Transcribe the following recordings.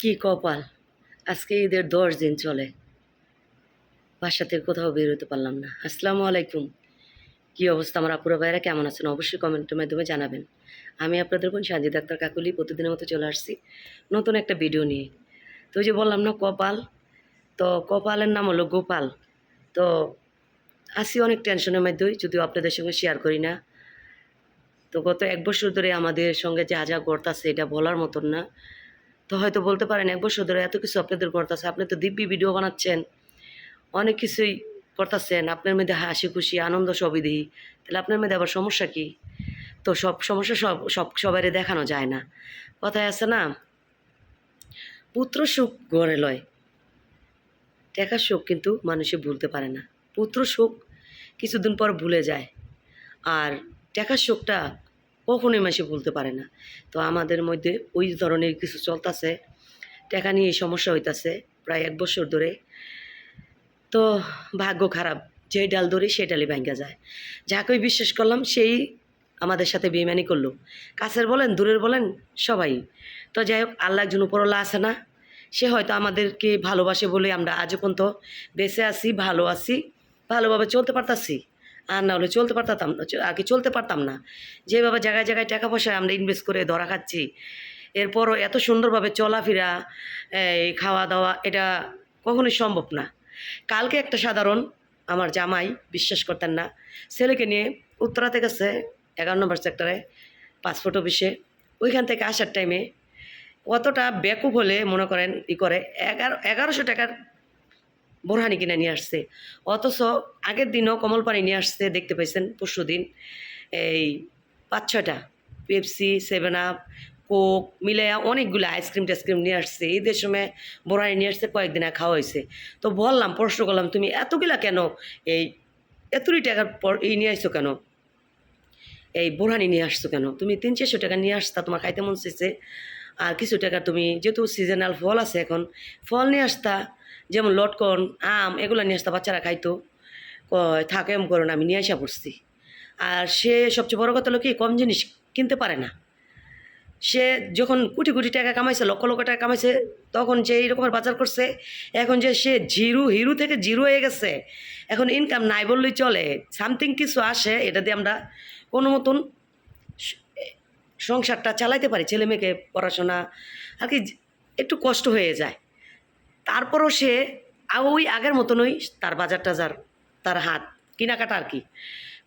কি কপাল? আজকে ঈদের দশ দিন চলে। বাসা থেকে কোথাও বের হতে পারলাম না। আসসালামু আলাইকুম। কি অবস্থা? আমার আপুরা ভাইরা কেমন আছেন? অবশ্যই কমেন্টের মাধ্যমে জানাবেন। আমি আপনাদের কোন সাজিদ ডাক্তার কাকুলি প্রতিদিনের মতো চলে আসছি নতুন একটা ভিডিও নিয়ে। তো ওই যে বললাম না, কপাল? তো কপালের নাম হলো গোপাল। তো আসি অনেক টেনশনের মধ্যেই, যদিও আপনাদের সঙ্গে শেয়ার করি না। তো গত এক বছর ধরে আমাদের সঙ্গে যা যা ঘটতাছে, এটা বলার মতন না। তো হয়তো বলতে পারেন, এক বছর ধরে এত কিছু আপনাদের করতেছে, আপনি তো দিব্যি ভিডিও বানাচ্ছেন, অনেক কিছুই করতেছেন, আপনার মধ্যে হাসি খুশি, আনন্দ সবই দিই, তাহলে আপনার মধ্যে আবার সমস্যা কি? তো সব সমস্যা সব সব সবারই দেখানো যায় না। কথায় আছে না, পুত্র সুখ গড়ে লয় টাকার সুখ কিন্তু মানুষে ভুলতে পারে না। পুত্র সুখ কিছুদিন পর ভুলে যায়, আর টাকার সুখটা কখনোই মাসে ভুলতে পারে না। তো আমাদের মধ্যে ওই ধরনের কিছু চলতেছে। টাকা নিয়ে সমস্যা হইতাছে প্রায় এক বছর ধরে। তো ভাগ্য খারাপ যে ডাল ধরে সেই ডালে ভাঙ্গা যায়। যাকেই বিশ্বাস করলাম সেই আমাদের সাথে বেইমানি করল। কাছের বলেন, দূরের বলেন, সবাই। তো যাই হোক আল্লাহ একজন উপরওয়ালা আছে না। সে হয়তো আমাদেরকে ভালোবাসে বলে আমরা আজও পর্যন্ত বেঁচে আছি, ভালো আছি, ভালোভাবে চলতে পারতাছি। আর না হলে চলতে পারতাম আগে চলতে পারতাম না। যেভাবে জায়গায় জায়গায় টাকা পয়সা আমরা ইনভেস্ট করে ধরা খাচ্ছি, এরপরও এত সুন্দরভাবে চলাফেরা, এই খাওয়া দাওয়া এটা কখনোই সম্ভব না। কালকে একটা সাধারণ আমার জামাই, বিশ্বাস করতেন না, ছেলেকে নিয়ে উত্তরাতে গেছে, এগারো নম্বর সেক্টরে পাসপোর্ট অফিসে ওইখান থেকে আসার টাইমে কতটা বেকুব হলে মনে করেন ই করে, এগারো এগারোশো টাকার বোরহানি কিনে নিয়ে আসছে। অথচ আগের দিনও কমল পানি নিয়ে আসছে, দেখতে পাইছেন পরশু দিন। এই পাঁচ ছয়টা, পেপসি, সেভেন আপ, কোক, মিলাইয়া অনেকগুলো আইসক্রিম টাইসক্রিম নিয়ে আসছে। ঈদের সময় বোরহানি নিয়ে আসছে, কয়েকদিন খাওয়া হয়েছে তো বললাম, প্রশ্ন করলাম, তুমি এতগুলা কেন এই এতই টাকার পর এই নিয়ে আসছো কেন? এই বোরহানি নিয়ে আসছো কেন? তুমি তিন চারশো টাকা নিয়ে আসতা, তোমার খাইতে মন চেয়েছে আর কিছু টাকা তুমি, যেহেতু সিজনাল ফল আছে এখন, ফল নিয়ে আসতা যেমন লটকন, আম, এগুলো নিয়ে আসতা বাচ্চারা খাইতো। কয়, থাকে এম করো না, আমি নিয়ে আসা পড়ছি। আর সে সবচেয়ে বড় কথা হলো কি, কম জিনিস কিনতে পারে না। সে যখন কোটি কোটি টাকা কামাইছে, লক্ষ লক্ষ টাকা কামাইছে, তখন যে এইরকমের বাজার করছে, এখন যে সে জিরো হিরো থেকে জিরো হয়ে গেছে, এখন ইনকাম নাই বললেই চলে। সামথিং কিছু আসে, এটা দিয়ে আমরা কোনো মতন সংসারটা চালাইতে পারি। ছেলে মেয়েকে পড়াশোনা, আর কি, একটু কষ্ট হয়ে যায়। তারপরও সে ওই আগের মতনই তার বাজার টাজার তার হাত, কেনাকাটা আর কি।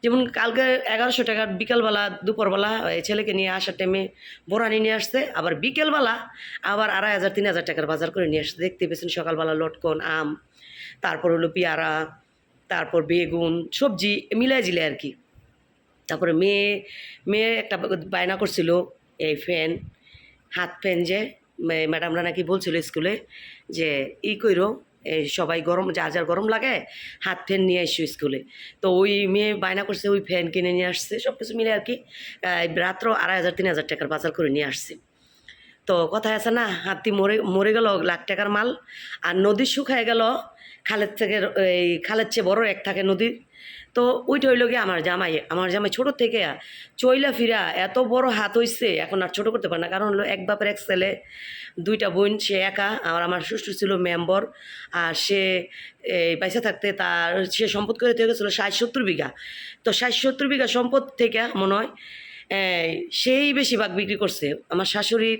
যেমন কালকে এগারোশো টাকার বিকেলবেলা, দুপুরবেলা ছেলেকে নিয়ে আসার টাইমে বোরানি নিয়ে আসছে, আবার বিকেলবেলা আবার আড়াই হাজার, তিন হাজার টাকার বাজার করে নিয়ে আসছে। দেখতে পেয়েছেন সকালবেলা লটকন, আম, তারপর হলো পেয়ারা, তারপর বেগুন, সবজি, মিলাই জিলে আর কি। তারপরে মেয়ে মেয়ে একটা বায়না করছিল, এই ফ্যান, হাত ফ্যান যে ম্যাডামরা নাকি বলছিল স্কুলে যে, ই কইরো সবাই গরম, যা যার গরম লাগে, হাত ফ্যান নিয়ে এসো স্কুলে। তো ওই মেয়ে বায়না করছে, ওই ফ্যান কিনে নিয়ে আসছে সব কিছু মিলে আর কি রাত্র আড়াই হাজার, তিন হাজার টাকার বাজার করে নিয়ে আসছে। তো কথায় আছে না, হাতি মরে মরে গেল লাখ টাকার মাল, আর নদী শুকায় গেল খালের থেকে, এই খালের চেয়ে বড় এক থাকে নদীর তো ওইটা হইল গিয়ে আমার জামাই আমার জামাই ছোট থেকে চইলা ফিরা এত বড় হাত হইছে, এখন আর ছোট করতে পারে না। কারণ হলো এক বাপের এক ছেলে, দুইটা বোন, সে একা, আর আমার শ্বশুর ছিল মেম্বর, আর সে, এই পয়সা থাকতে তার, সে সম্পদ করে তৈরি গেছিল ষাট সত্তর বিঘা। তো ষাট সত্তর বিঘা সম্পদ থেকে মনে হয় সেই বেশিরভাগ বিক্রি করছে। আমার শাশুড়ির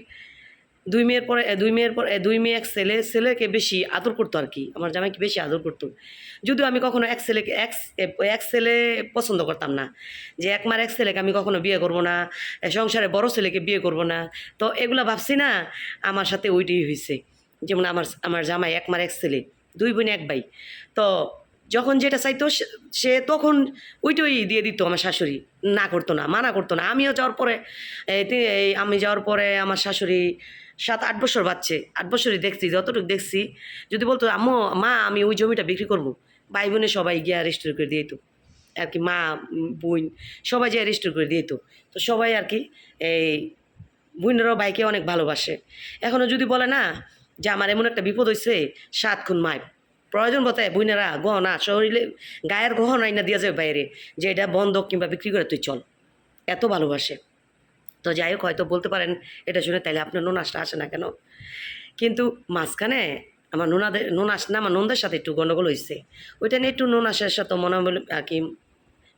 দুই মেয়ের পরে দুই মেয়ের পর দুই মেয়ে এক ছেলে, ছেলেকে বেশি আদর করতো আর কি। আমার জামাইকে বেশি আদর করতো। যদিও আমি কখনো এক ছেলেকে, এক এক ছেলে পছন্দ করতাম না। যে এক মার এক ছেলেকে আমি কখনো বিয়ে করব না সংসারে বড় ছেলেকে বিয়ে করব না। তো এগুলো ভাবছি না, আমার সাথে ওইটাই হয়েছে যেমন আমার আমার জামাই এক মার এক ছেলে, দুই বোন, এক ভাই। তো যখন যেটা চাইতো, সে- তখন ওইটাই দিয়ে দিত আমার শাশুড়ি। না করতো না, মানা করতো না। আমিও যাওয়ার পরে আমি যাওয়ার পরে আমার শাশুড়ি সাত, আট বছর বাচ্চে আট বছরই দেখছি, যতটুকু দেখছি, যদি বলতো, আম্মু, মা, আমি ওই জমিটা বিক্রি করব। ভাই বোনে সবাই গিয়া রেজিস্টার করে দিয়ে তো আর কি মা, বোন, সবাই গিয়ে রেজিস্টার করে দিয়ে দিত। তো সবাই আর কি এই বোনেরাও বাইকে অনেক ভালোবাসে। এখনও যদি বলে না যে আমার এমন একটা বিপদ হয়েছে সাত খুন মায় প্রয়োজন বতায় বোনেরা গহনা শরীরে গায়ের গহনা না দিয়ে যাবে বাইরে, যে এটা বন্ধক কিংবা বিক্রি করে তুই চল। এত ভালোবাসে। তো যাই হোক, হয়তো বলতে পারেন এটা শুনে তাইলে আপনার নোনাসটা আসে না কেন? কিন্তু মাঝখানে আমার নোনাদের নোনাস না, আমার নন্দের সাথে একটু গণ্ডগোল হয়েছে ওইটা নিয়ে একটু নোনাসের সাথে মনে আর কি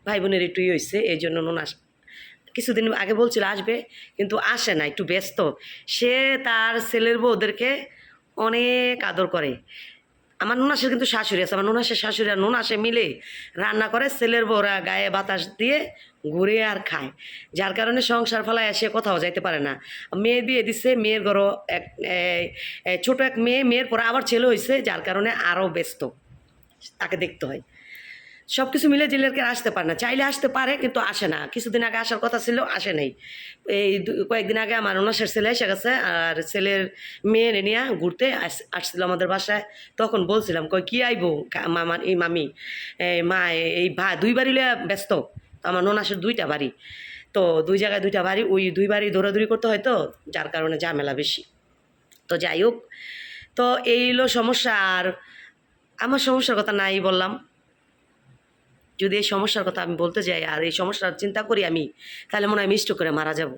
ভাই বোনের একটু ইয়ে হয়েছে এই জন্য নোনাস কিছুদিন আগে বলছিল আসবে, কিন্তু আসে না, একটু ব্যস্ত। সে তার ছেলের বউদেরকে অনেক আদর করে। আমার নুনাসের কিন্তু শাশুড়ি আছে, আমার নুনাসের শাশুড়ি আর নুনাসে মিলে রান্না করে, ছেলের বউরা গায়ে বাতাস দিয়ে ঘুরে আর খায়। যার কারণে সংসার ফেলায় এসে কোথাও যাইতে পারে না। মেয়ে বিয়ে দিচ্ছে মেয়ের ঘর এক ছোট এক মেয়ে, মেয়ের পরে আবার ছেলে হয়েছে যার কারণে আরও ব্যস্ত। তাকে দেখতে হয়। সব কিছু মিলে জেলেরকে আসতে পারে না। চাইলে আসতে পারে, কিন্তু আসে না। কিছুদিন আগে আসার কথা ছিল, আসে নাই। এই কয়েকদিন আগে আমার ওনাসের ছেলে এসে গেছে, আর ছেলের মেয়ে নিয়ে ঘুরতে আস- আসছিল আমাদের বাসায়। তখন বলছিলাম কই কী আইবো, কা- মামা, এই মামি মা, এই ভা দুই বাড়ি ব্যস্ত। আমার ননাসের দুইটা বাড়ি। তো দুই জায়গায় দুইটা বাড়ি, ওই দুই বাড়ি দৌড়াদৌড়ি করতে হয় তো, যার কারণে ঝামেলা বেশি। তো যাই হোক, তো এই হলো সমস্যা। আর আমার সমস্যার কথা নাই বললাম। যদি এই সমস্যার কথা আমি বলতে যাই আর এই সমস্যার চিন্তা করি আমি, তাহলে মনে হয় মিষ্ট করে মারা যাব।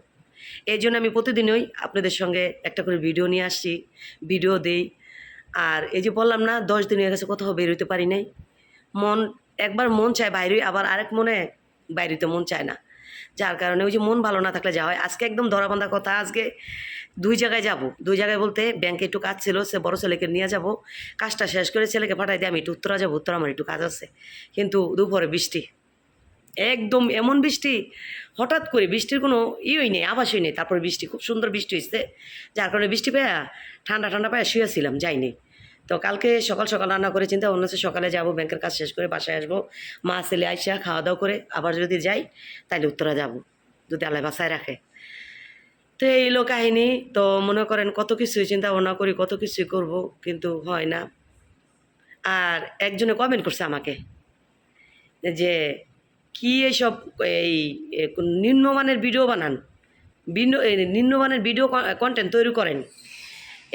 এই জন্য আমি প্রতিদিনই আপনাদের সঙ্গে একটা করে ভিডিও নিয়ে আসছি ভিডিও দেই। আর এই যে বললাম না, দশ দিন হয়ে গেছে, কোথাও বেরোতে পারি নাই। মন, একবার মন চায় বাইরে, আবার আরেক মনে বাইরেতে মন চায় না। যার কারণে ওই যে মন ভালো না থাকলে যাওয়া হয় আজকে একদম ধরাবান্ধা কথা, আজকে দুই জায়গায় যাব। দুই জায়গায় বলতে ব্যাংকে একটু কাজ ছিল, সে বড় ছেলেকে নিয়ে যাব। কাজটা শেষ করে ছেলেকে পাঠাই দিয়ে আমি একটু উত্তরা যাব। উত্তরা আমার একটু কাজ আছে। কিন্তু দুপুরে বৃষ্টি। একদম এমন বৃষ্টি, হঠাৎ করে বৃষ্টির কোনো ইয়েই নেই আবাসই নেই। তারপরে বৃষ্টি, খুব সুন্দর বৃষ্টি হয়েছে যার কারণে বৃষ্টি পেয়ে ঠান্ডা ঠান্ডা পেয়ে শুয়েছিলাম, যাইনি। তো কালকে সকাল সকাল রান্না করে চিন্তা অন্য সকালে যাব, ব্যাংকের কাজ শেষ করে বাসায় আসব। মা, ছেলে আইসা খাওয়া দাওয়া করে আবার যদি যাই তাহলে উত্তরা যাব, যদি আল্লাহ বাসায় রাখে। তো এই লো কাহিনী। তো মনে করেন কত কিছুই চিন্তা ভাবনা করি, কত কিছুই করব, কিন্তু হয় না। আর একজনে কমেন্ট করছে আমাকে যে, কি এইসব এই নিম্নমানের ভিডিও বানান? ভিন্ন নিম্নমানের ভিডিও কন্টেন্ট তৈরি করেন।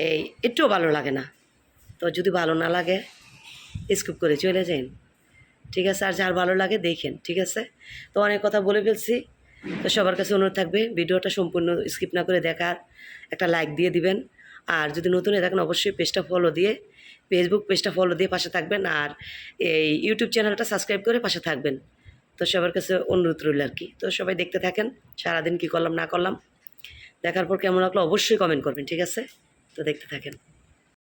এই, একটুও ভালো লাগে না। তো যদি ভালো না লাগে স্কিপ করে চলে যান ঠিক আছে, আর যার ভালো লাগে দেখেন, ঠিক আছে? তো অনেক কথা বলে ফেলছি। তো সবার কাছে অনুরোধ থাকবে, ভিডিওটা সম্পূর্ণ স্কিপ না করে দেখার একটা লাইক দিয়ে দিবেন। আর যদি নতুন হয়ে থাকেন, অবশ্যই পেজটা ফলো দিয়ে ফেসবুক পেজটা ফলো দিয়ে পাশে থাকবেন। আর এই ইউটিউব চ্যানেলটা সাবস্ক্রাইব করে পাশে থাকবেন। তো সবার কাছে অনুরোধ রইল আর কি। তো সবাই দেখতে থাকেন, সারাদিন কি করলাম, না করলাম। দেখার পর কেমন লাগল, অবশ্যই কমেন্ট করবেন, ঠিক আছে? তো দেখতে থাকেন।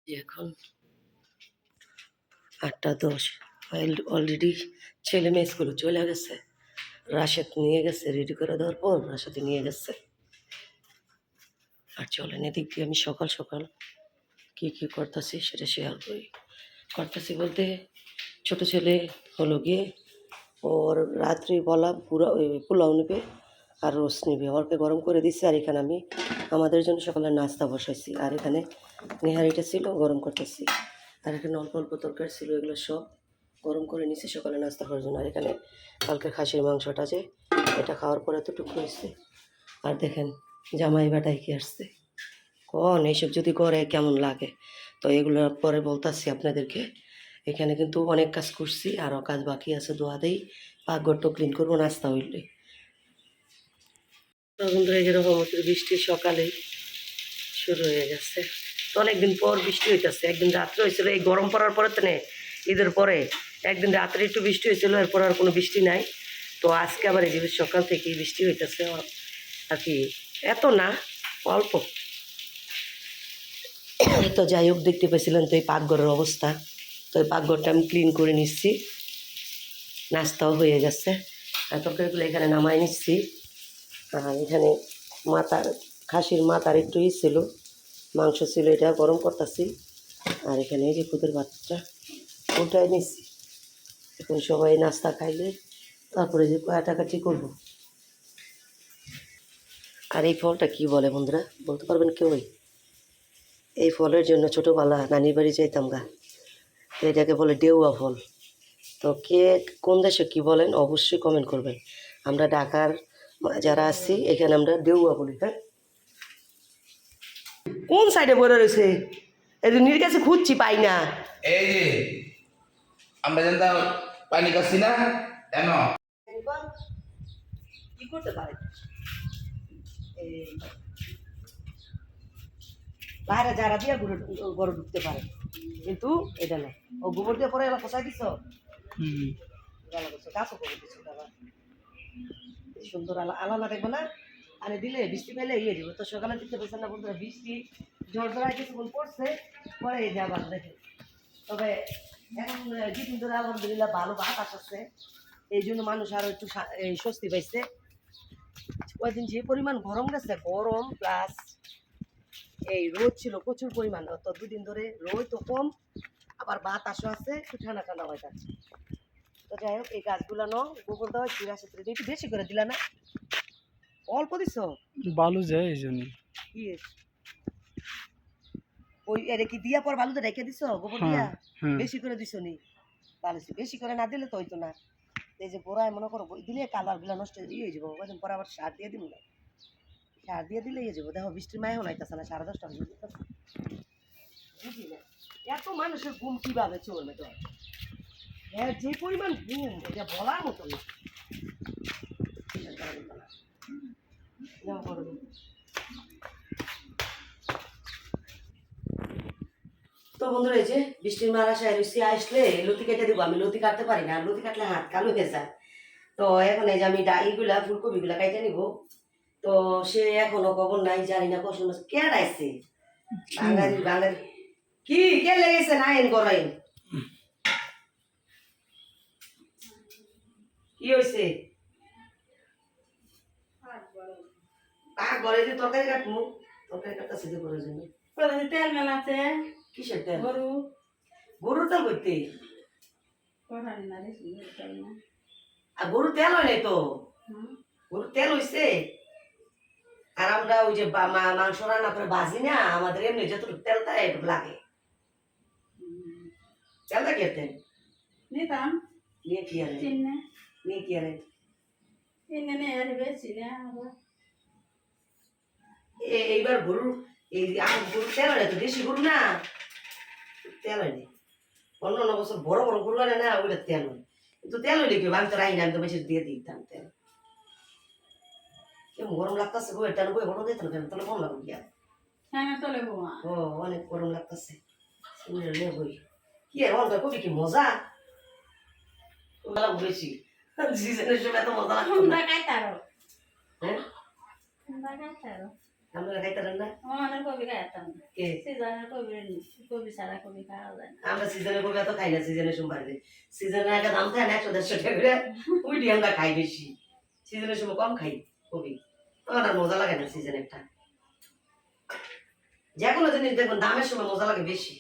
এখন আটটা দশ। অলরেডি ছেলে মেয়ে স্কুলে চলে গেছে। রাশেদ নিয়ে গেছে রেডি করে দেওয়ার পর রাশেদ নিয়ে গেছে। আর চলেন এদিক দিয়ে আমি সকাল সকাল কী কী করতেছি সেটা শেয়ার করি। করতেছি বলতে ছোট ছেলে হলো গিয়ে ওর রাত্রি বলা পুরা ওই পোলাও নেবে আর রোস নেবে। ওরকে গরম করে দিচ্ছি আর এখানে আমি আমাদের জন্য সকালে নাস্তা বসাইছি। আর এখানে নেহারিটা ছিল, গরম করতেছি। আর এখানে অল্প অল্প তরকারি ছিল, এগুলো সব গরম করে নিছি সকালে নাস্তা করার জন্য। আর এখানে কালকে খাসির মাংসটা আছে, এটা খাওয়ার পরে তো টুকু হয়েছে। আর দেখেন, জামাই বাটাই কি আসছে। কন এইসব যদি করে, কেমন লাগে? তো এগুলো পরে বলতাছি আপনাদেরকে। এখানে কিন্তু অনেক কাজ করছি আরও কাজ বাকি আছে দোয়া দেই। পাকঘরটা ক্লিন করব, নাস্তা হইলে। তখন ধরে যেরকম বৃষ্টি সকালেই শুরু হয়ে গেছে। তো অনেকদিন পর বৃষ্টি হইতেছে, একদিন রাত্রে হয়েছিল এই গরম পড়ার পরে তো ঈদের পরে, একদিন রাত্রে একটু বৃষ্টি হয়েছিল এরপর আর কোনো বৃষ্টি নাই। তো আজকে আবার এই সকাল থেকেই বৃষ্টি হইতেছে আর কি, এত না, অল্প। তো যাই হোক, দেখতে পেয়েছিলেন তো এই পাকঘরের অবস্থা। তো এই পাকঘরটা আমি ক্লিন করে নিচ্ছি। নাস্তাও হয়ে গেছে। আর তরকারিগুলো এখানে নামাই নিচ্ছি। আর এখানে মাথার, খাসির মাথার একটু ই ছিল। মাংস ছিল, এটা গরম করতেছি। আর এখানে এই যে খুদের ভাতটা ওটাই নিচ্ছি এখন সবাই নাস্তা খাইলে তারপরে যে কাটাকাটি করব। আর এই ফলটা কি বলে বন্ধুরা? বলতে পারবেন কেউই? এই ফলের জন্য ছোটোবেলা নানির বাড়ি যাইতাম গা। এটাকে বলে ডেউয়া ফল। তো কে, কোন দেশে কি বলেন অবশ্যই কমেন্ট করবেন। আমরা ঢাকার যারা আছি, এখানে আমরা ডেউয়া বলি হ্যাঁ? কোন সাইডে বলে রয়েছে? এই এদিনের কাছে খুঁজছি পাই না। এই যে আমরা জানতাম পানি খাচ্ছি না কেন? কি করতে পারে? বাইরে যারা দিয়ে ঘুরে ঘরে ঢুকতে পারে। কিন্তু এটা না ও গোবর দিয়ে পরে এলা পোষাই দিছ? গাছও করে দিছো সুন্দর আলা আলাদা দেখবে না? আরে দিলে বৃষ্টি পেলে ইয়ে দিব। তো সকালে দিতে পারছেন না বন্ধুরা বৃষ্টি, ঝড় ঝড়ায় কিছুক্ষণ পড়ছে, পরে এই যে দেখে। তবে এখন কিছুদিন ধরে আলহামদুলিল্লাহ ভালো বাতাস আছে। এই জন্য মানুষ আরও একটু স্বস্তি পাইছে। কয়েকদিন যে পরিমাণ গরম গেছে, গরম প্লাস এই রোদ ছিল প্রচুর পরিমাণ। তো দুদিন ধরে রোদ তো কম, আবার বাতাসও আছে, একটু ঠান্ডা ঠান্ডা হয়ে যাচ্ছে। তো যাই হোক, এই গাছগুলো ন গোবর দেওয়া চিরা একটু বেশি করে দিলা না। অল্প দিছ? বালু যায় এই জন্য। ওই এটা কি দিয়া পর বালুতে রেখে দিছ? গোবর দিয়া? হ্যাঁ হ্যাঁ। বেশি করে দিছ নি? ভালো। বেশি করে না দিলে তো হইতো না। এই যে গোড়ায় মনে করো দিলে কালারগুলা নষ্ট ইয়ে হয়ে যাব। কদিন পরে আবার সার দিয়ে দিব না। সার দিয়ে দিলে ইয়ে যাব। দেখো বৃষ্টির মায় হলাইতেছে না সাড়ে দশটা। বুঝলি না? এত মানুষের ঘুম কীভাবে চলবে তো হ্যাঁ যে পরিমাণ ঘুম এটা বলার মতো না। তো বন্ধুরা, এই যে বৃষ্টির মার আশায় রুচি আসলে লতি কেটে দিব, আমি লতি কাটতে পারি না লতি কাটলে হাত কালো হয়ে যায়। তো এখন এই যে আমি ডাইগুলা ফুলকপিগুলা কাটে নিব। তো সে এখনও খবর নাই জানি না, কখন কে ডাইছে? বাঙালি বাঙালি। কি? কে লেগেছে? না এন করাই কি হয়েছে কাক ঘরে যে তরকারি কাটবো তরকারি সিদ্ধ করার জন্য। তেল মেলাতে কিসের তেল? গরু। গরুর তেল করতে না না। আর গরুর তেল হয় তো। গরুর তেল হইছে? আর আমরা ওই যে মাংস রান্না করে বাজি না আমাদের এমনি যতটুকু তেল তাই লাগে। তেলটা কে তেল? নিতাম। নিয়ে কি চিনে নিয়ে কি আনে? চিনে নিয়ে আর বেশি না এইবার গরুর এই আমার গরুর তেল হয় তো দেশি গরু না? তেল হয়নি অন্য অন্য বছর বড় বড় গরু আনে না ওইটা তেল হয় কিন্তু তেল হইলে কি আমি তো রাই না আমি তো বেশি দিয়ে দিতাম তেল। কেমন গরম লাগতেছে গো এটা বই গরম দিতাম কেন? তাহলে কম লাগবে গিয়া হ্যাঁ ও অনেক গরম লাগতেছে। কি আর অন্তর কবি কি মজা? বেশি সিজনের সময় এত মজা লাগতো না। খাইতারো হ্যাঁ? খাইতারো আপনারা খাইতারেন না আমাদের কবি খাইতাম কে সিজনের কবি কবি ছাড়া কবি খাওয়া যায় আমরা সিজনে কবি এত খাই না সিজনের দাম না একশো দেড়শো টাকা করে ওইটি আমরা খাই বেশি সিজনের সময় কম খাই কবি আমার আর মজা লাগে না সিজন একটা যে কোনো জিনিস দেখুন দামের সময় মজা লাগে বেশি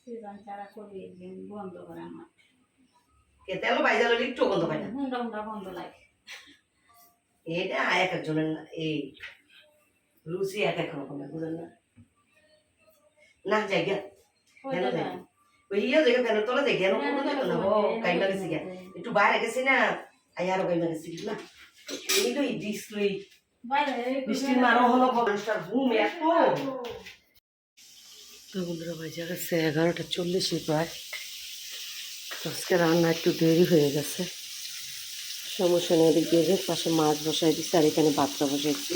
সিজন ছাড়া কবি বন্ধ করে আমার কে তেলও একটু গন্ধ পাই না হুন্ডা হুন্ডা বন্ধ লাগে এটা এক একজনের এই রুচি এক এক রকমের বুঝলেন না? না জায়গা কেন। ওই ইয়ে জায়গা তলে যাই কেন কোনো না ও কাইমা গেছি গা একটু বাইরে গেছি না আই আরও কাইমা গেছি না এই তো এই ডিসপ্লে বৃষ্টির মারো হলো মানুষটার ঘুম এত। তো বন্ধুরা বাজে গেছে এগারোটা চল্লিশে প্রায়। আজকে রান্না একটু দেরি হয়ে গেছে। সমস্যা নেই এদিক দিয়ে পাশে মাছ বসাই দিচ্ছি আর এখানে বাচ্চা বসাইছি।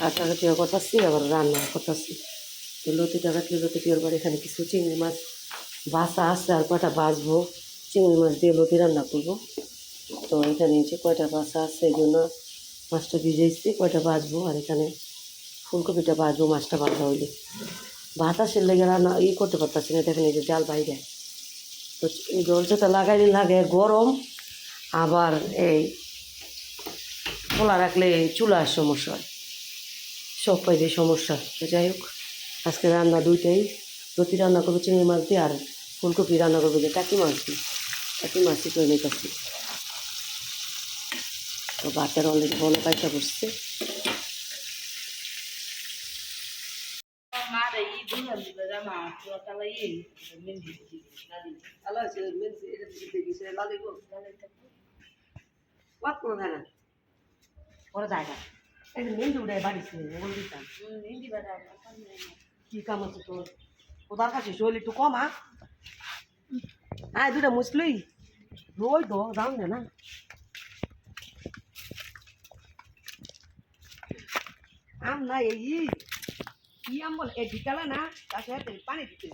কাটাকাটিও করতেছি আবার রান্না করতেছি। তো লতি টাকাটি লতি টিওর পর এখানে কিছু চিংড়ি মাছ বাসা আসছে আর কয়টা বাছবো, চিংড়ি মাছ দিয়ে লতি রান্না করব। তো এখানে যে কয়টা বাসা আছে, এই জন্য মাছটা ভিজাইছি কয়টা বাছবো, আর এখানে ফুলকপিটা বাছবো, মাছটা বাঁধা হইলে। বাতাসের লেগে রান্না ই করতে পারতাছি না, দেখেন এই যে জাল বাইরে। তো দরজাটা লাগাইলে লাগে গরম, আবার এই খোলা রাখলে চুলার সমস্যা হয়। সব পাইলে সমস্যা। যাই হোক, আজকে রান্না দুইটাই। রুটি রান্না করব চিংড়ি মাছ দিয়ে আর ফুলকপি রান্না করব যে টাকি মাছ দিয়ে। টাকি মাছই করে নিতেছি। তো বাচ্চারা অলরেডি বলে পাইসা বসছে ওরা জায়গা। এই যে মেহেন্দি উড়ে বাড়ি ছিল ওগুলো দিতাম কি কাম আছে তোর কোথার কাছে শৈল একটু কম আ আয় দুটা মুসলই রোই তো দাম দে না আম না এই কি আম বলে এই বিকালে না তার সাথে পানি দিতে।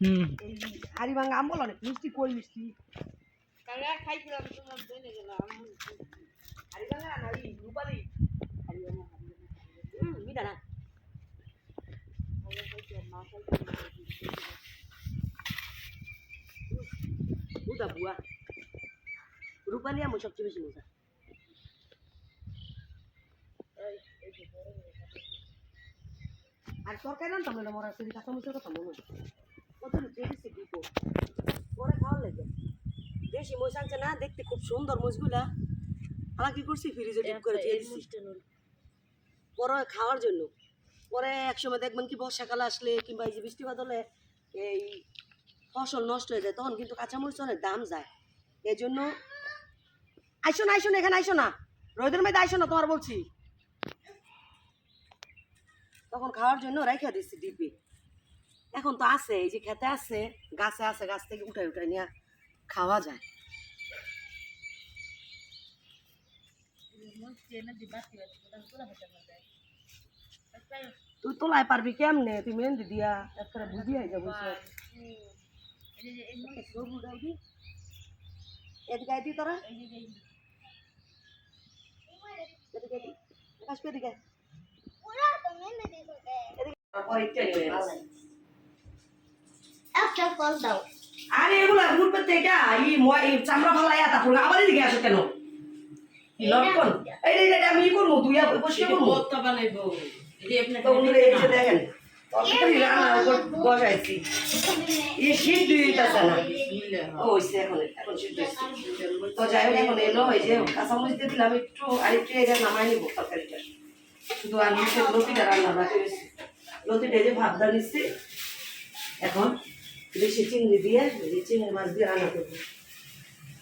হুম এই হাড়ি ভাঙা আম বলে অনেক মিষ্টি কই মিষ্টি হাড়ি ভাঙা না রূপালি বুদা বুয়া রূপালি আম সবচেয়ে বেশি মজা আর তরকারি না মরা সেদিন কাঁচা মুচের কথা মনে কত দিচ্ছে দিব পরে খাওয়ার লাগে দেশি মহিষ আনছে না দেখতে খুব সুন্দর মহিষগুলা আমরা কি করছি ফ্রিজে ডিপ করে দিয়ে দিচ্ছি পরে খাওয়ার জন্য। পরে একসময় দেখবেন কি বর্ষাকালে আসলে কিংবা এই যে বৃষ্টিপাত হলে এই ফসল নষ্ট হয়ে যায়, তখন কিন্তু কাঁচামরিচ অনেক দাম যায়। এই জন্য আইসো না আইসো না, এখানে আইসো না। রোদের মধ্যে আইসো না, তোমার বলছি। তখন খাওয়ার জন্য রেখে দিচ্ছি ডিপে। এখন তো আছে, এই যে খেতে আছে, গাছে আছে, গাছ থেকে উঠাই উঠাই নিয়ে খাওয়া যায়। তুই তোলায় পারবি কেমনে তুই মেহেন্দি দিয়া একটা বুঝি হয়ে যাব এদিকে আইবি তোরা এদিকে আইবি। আসবি এদিকে একটা ফল দাও আরে এগুলা গ্রুপের থেকে এই ম- চামড়া ফালাইয়া তারপর আবার এদিকে আসো কেন? লটকন। এই আমি করব তুই বসে করব? দেখেন তরকারি রান্না উপর বসাইছি। এই সিদ্ধ দিতেছে না। ও এখন এখন সিদ্ধ তো যাই হোক এখন এলো এই যে কাঁচামরিচ দিয়ে দিলাম একটু আর একটু এটা নামাই নিবো তরকারিটা। শুধু আমি লতিটা রান্না রাখতে গেছি লতিটা এই যে ভাবটা নিচ্ছি। এখন দেশি চিংড়ি দিয়ে চিংড়ি মাছ দিয়ে রান্না করব।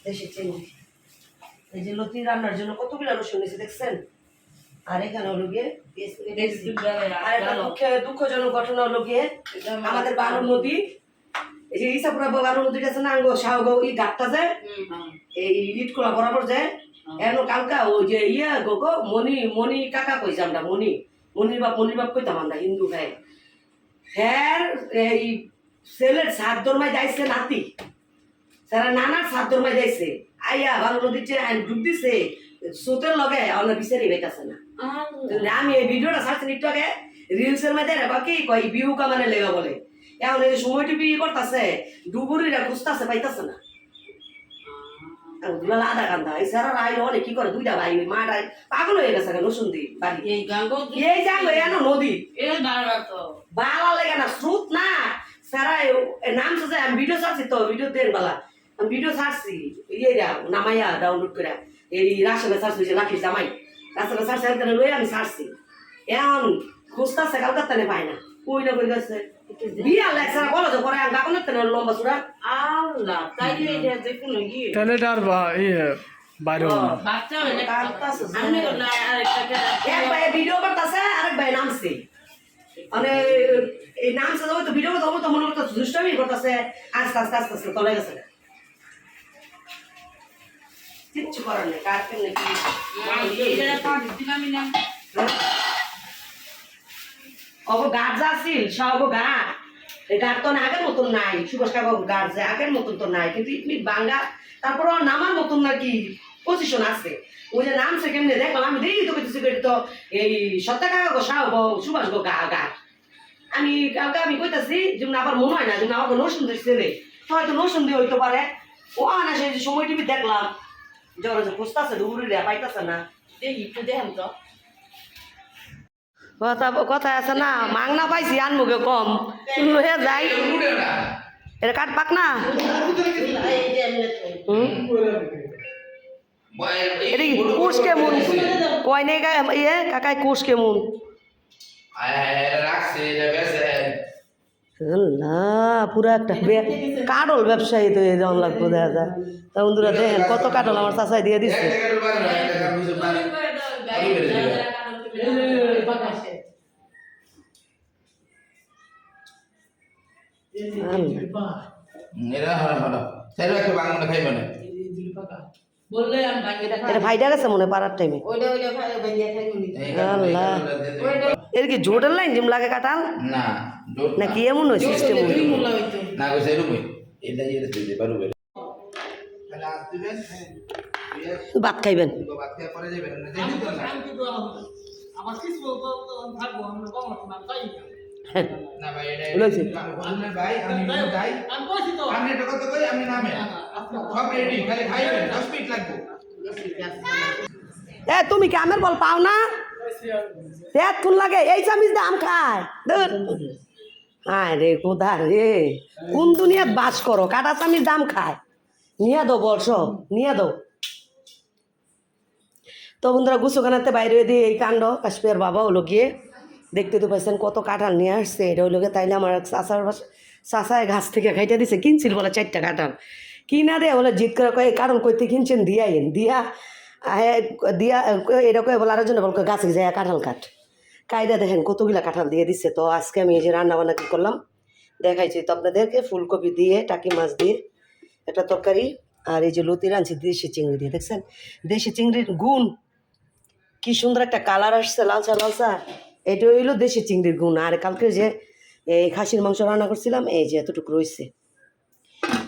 দেশি চিংড়ি। এই যে লতি রান্নার জন্য কতগুলো রসুন নিয়েছে দেখছেন? আর এখানে হলো গিয়ে। আর একটা দুঃখজনক ঘটনা হলো গিয়ে আমাদের বানু নদী। এই যে ইসাপুরা বানু নদীটা আছে না আঙ্গ শাহগো এই ঘাটটা যায় এই ইটকোলা বরাবর যায় কালকা ওই যে ইয়ে কাকা কইছে আমরা মনির বাপ মনির বাপ কইতাম আমরা হিন্দু ভাই হ্যাঁ এই ছেলের সাত দরমায় যাইছে নাতি। সারা নানার সাত দরমায় যাইছে। আইয়া ভালো নদীতে আইন ডুব দিছে সোতের লগে আমরা বিচারি পাইতাছে না। আমি এই ভিডিওটা সার্চ একটু আগে রিলসের মধ্যে রেবা কি কই বিহু কামানে লেগা বলে। এখন এই সময় টিপি করতেছে ডুবুরিরা খুঁজতেছে পাইতাছে না। আর দুলা আধা কান্দা এই সারা রাই অনেক কি করে? দুইটা ভাই মাটা পাগল হয়ে গেছে কেন শুনদি বাড়ি। এই যাব এনো নদী। বালা লেগে না স্রোত না। সারা নাম তো আমি ভিডিও ছাড়ছি তো ভিডিও দেন বালা। আমি ভিডিও ছাড়ছি ইয়েরা নামাইয়া ডাউনলোড করে এই রাস্তাটা ছাড়ছি যে লাঠির জামাই। রাস্তাটা ছাড়ছি একদিন লই আমি ছাড়ছি? এখন খুঁজতেছে কালকাতা নে পায় না। কই না কই গেছে? বিয়া না বলো তো পরে আমি কাকন লম্বা চূড়া? তাহলে এটা আর বা- ইয়ে বাইরে হলো না। কাঁদতাছে। এক ভাই ভিডিও করতেছে আরেক ভাই নামছে। মানে এই নামছে তো ভিডিও করতে তো মনে করতেছে দুষ্টামি করতেছে। আস্তে আস্তে আস্তে আস্তে তলে গেছে। কিচ্ছু করার নেই কার কেমনে কি গাছ আছিল সব গাছ এই গাছ তো আগের মতন নাই সুভাষ কাকা গাছ যে আগের মতন তো নাই কিন্তু ইটমিট বাঙ্গা তারপর নামার মতন নাকি পজিশন আছে। ওই যে নামছে কেমনে দেখলাম আমি তো কিছু তো এই সত্তা কাকা গো সাহ গো সুভাষ গো গা গা। আমি কালকে আমি কইতাছি যেমন আবার মনে হয় না যেমন আমাকে নসুন দিয়ে ছেলে হয়তো নসুন দিয়ে হইতে পারে। ও আনা সেই সময় টিভি দেখলাম যে ওরা যে খুঁজতেছে দৌড়ি পাইতেছে না কথা কথা আছে না মাংনা পাইছি আনমুখে কম লয়ে যাই এটা কাঠ পাক না হুম? এটা কি কোষ কেমন কয় নেই গা- ইয়ে কাকাই কোষ কেমন রাখছে এটা বেছে আল্লাহ, পুরো একটা কাডল ব্যবসায়ী তো এই যেমন লাগতো দেখা যায় তা বন্ধুরা, দেখেন কত কাডল আমার চাচাই দিয়ে দিচ্ছে এটা ভাইটা গেছে মনে পাড়ার টাইমে। এর কি জোটের লাইন জিম লাগে জোর না। নাকি এমন হয় সিস্টেম না কইছে এটা দিতে পারবে। ভাত খাইবেন? বাদ দিয়ে পরে যাবেন না যেতে তো না। না ভাই এটা বলেছে। আমি বললাম না ভাই আমি যাই আমি এটা কথা কই আমি নামে। সব রেডি খালি খাইবেন 10 মিনিট লাগবে। এ তুমি কি আমের বল পাও না? দেখ কোন লাগে এই চামিচ দিয়ে আম খায়। হায় রে কোথা রে? কোন দুনিয়াত বাস করো? কাটা চামিচ দাম খায়। নিয়ে দো বর্ষ নিয়ে দো তো বন্ধুরা গুছোখানাতে বাইরে দিয়ে এই কাণ্ড কাশ্মীর বাবা হলো গিয়ে দেখতে তো পাইছেন কত কাঁঠাল নিয়ে আসছে। এটা হইল গিয়ে তাইলে আমার চাষার চাষায় ঘাস থেকে খাইতে দিছে, কিনছিল বলে চারটা কাঁঠাল। কিনা দেয় বলে জিত করে কয়ে কারণ কইতে কিনছেন দিয়াইন দিয়া দিয়া এটা কয়ে বলে আরেকজন বল, কয়, গাছে যায় কাঁঠাল কাঠ কায়দা দেখেন, কতগুলা কাঁঠাল দিয়ে দিচ্ছে তো আজকে আমি এই যে রান্না বান্না কী করলাম, দেখাইছি তো আপনাদেরকে, ফুলকপি দিয়ে, টাকি মাছ দিয়ে একটা তরকারি, আর এই যে লতি রাঁধছি, দেশি চিংড়ি দিয়ে, দেখছেন? দেশি চিংড়ির গুণ, কি সুন্দর একটা কালার আসছে লালচা লালচা এটা হইল দেশি চিংড়ির গুণ, আর কালকে যে এই খাসির মাংস রান্না করছিলাম, এই যে এতটুকু রয়েছে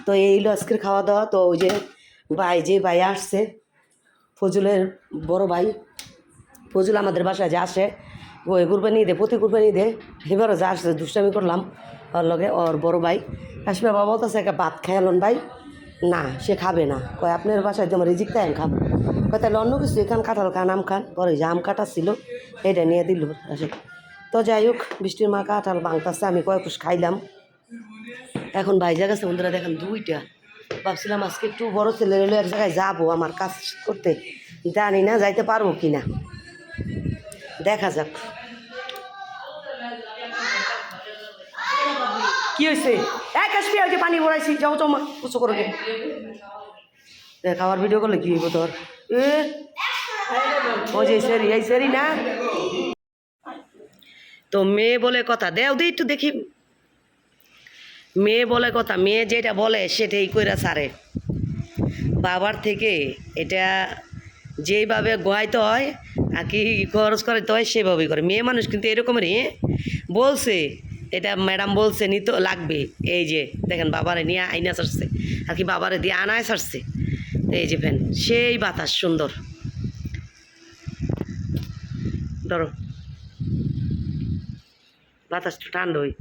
তো এই হলো আজকের খাওয়া দাওয়া তো ওই যে ভাই যে ভাই আসছে, ফজলের বড় ভাই, ফজল আমাদের বাসায় যে আসে কুরবানি দে প্রতি কুরবানি দে এবারও যা আসছে দুষ্টামি করলাম। ওর লগে ওর বড় ভাই। কাশ্মীর বাবা বলতেছে একটা ভাত খাইলন ভাই। না, সে খাবে না। কয়, আপনার বাসায় যেমন রিজিক তাই খাব। কয়, তাহলে অন্য কিছু, এখান কাঁঠাল খান, আম খান। পরে যে আম কাটা ছিল এটা নিয়ে দিল। আসে। তো যাই হোক, বৃষ্টির মা কাঁঠাল ভাঙতাছে আমি কয়েক খাইলাম। এখন ভাইজা গেছে বন্ধুরা দেখেন দুইটা। ভাবছিলাম আজকে একটু বড় ছেলে এক জায়গায় যাব, আমার কাজ করতে। জানি না যাইতে পারব কি না দেখা যাক। কি হয়েছে এক কাশ্মীর আর কি পানি ভরাইছি যাও চমা উঁচু করে দে। এ, খাওয়ার ভিডিও করলে কি হইব তোর? এ? যে এই সেরি না? তো মেয়ে বলে কথা দেও দি একটু দেখি। মেয়ে বলে কথা মেয়ে যেটা বলে সেটাই কইরা সারে। বাবার থেকে এটা যেইভাবে গোয়াইতে হয়, আর কি খরচ করাইতে হয় সেভাবেই করে। মেয়ে মানুষ কিন্তু এরকমেরই হ্যাঁ? বলছে, এটা ম্যাডাম বলছে, নিতে লাগবে। এই যে, দেখেন বাবারে নিয়ে আইনা ছাড়ছে আর কি বাবারে দিয়ে আনায় ছাড়ছে এই যে ফ্যান, সেই বাতাস সুন্দর। ধরো। বাতাসটা ঠান্ডা হই।